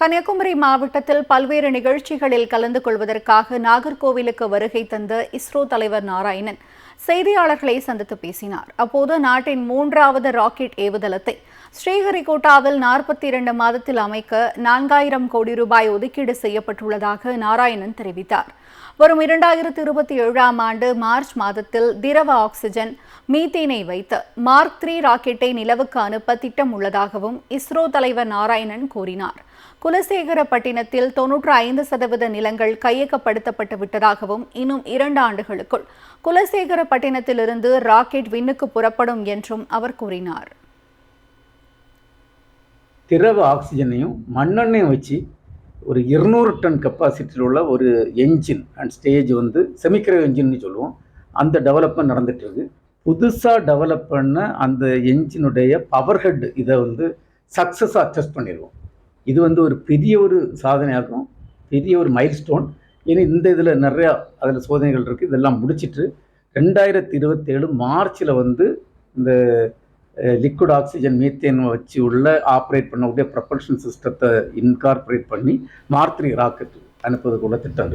கன்னியாகுமரி மாவட்டத்தில் பல்வேறு நிகழ்ச்சிகளில் கலந்து கொள்வதற்காக நாகர்கோவிலுக்கு வருகை தந்த இஸ்ரோ தலைவர் நாராயணன் செய்தியாளர்களை சந்தித்து பேசினார். அப்போது நாட்டின் மூன்றாவது ராக்கெட் ஏவுதளத்தை ஸ்ரீஹரிகோட்டாவில் நாற்பத்தி இரண்டு மாதத்தில் அமைக்க நான்காயிரம் கோடி ரூபாய் ஒதுக்கீடு செய்யப்பட்டுள்ளதாக நாராயணன் தெரிவித்தார். வரும் இரண்டாயிரத்தி இருபத்தி ஏழாம் ஆண்டு மார்ச் மாதத்தில் திரவ ஆக்சிஜன் மீத்தேனை வைத்து மார்க் த்ரீ ராக்கெட்டை நிலவுக்கு அனுப்ப திட்டம் உள்ளதாகவும் இஸ்ரோ தலைவர் நாராயணன் கூறினார். குலசேகரப்பட்டினத்தில் தொன்னூற்று ஐந்து சதவீத நிலங்கள் கையகப்படுத்தப்பட்டு விட்டதாகவும் இன்னும் இரண்டு ஆண்டுகளுக்குள் குலசேகரப்பட்டினத்திலிருந்து ராக்கெட் விண்ணுக்கு புறப்படும் என்றும் அவர் கூறினார். திரவ ஆக்சிஜனையும் மண்ணெண்ணையும் வச்சு ஒரு இருநூறு டன் கெப்பாசிட்டியில் உள்ள ஒரு என்ஜின் அண்ட் ஸ்டேஜ் வந்து செமிக்கிற என்ஜின்னு சொல்லுவோம். அந்த டெவலப்மெண்ட் நடந்துட்டு புதுசாக டெவலப் பண்ண அந்த என்ஜினுடைய பவர் ஹெட் இதை வந்து சக்ஸஸாக டெஸ்ட் பண்ணிடுவோம். இது வந்து ஒரு பெரிய ஒரு சாதனையாகும் பெரிய ஒரு மைல் ஸ்டோன் இந்த இதில் நிறையா அதில் சோதனைகள் இருக்குது இதெல்லாம் முடிச்சிட்டு ரெண்டாயிரத்தி இருபத்தேழு மார்ச்சில் வந்து இந்த லிக்விட் ஆக்சிஜன் மீத்தேன் வச்சு உள்ள ஆப்ரேட் பண்ணக்கூடிய ப்ரப்பல்ஷன் சிஸ்டத்தை இன்கார்பரேட் பண்ணி மார்த்ரி ராக்கெட் அனுப்புவதுக்குள்ள திட்டம்